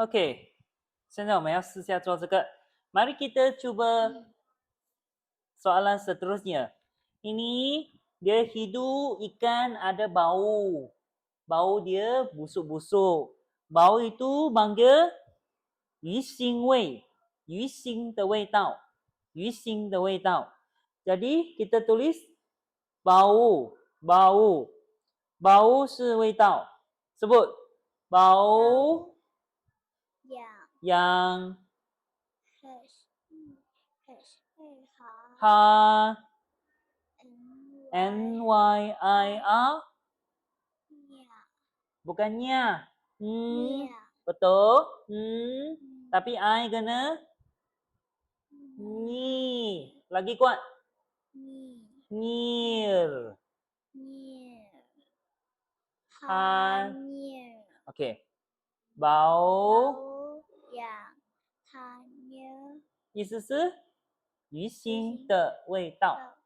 OK，现在我们要试下做这个。Mari kita cuba soalan seterusnya. Ini dia hidu ikan ada bau. Bau dia busuk-busuk. Bau itu panggil 鱼腥味，鱼腥的味道，鱼腥的味道。Jadi kita tulis bau, bau. Bau 是味道。Sebut bau 养 yang ha n y i r bukannya hmm betul. Hmm tapi i kena ni lagi kuat. Ni ni ha ni okey. Bau, bau. 它鸟意思是鱼腥的味道。的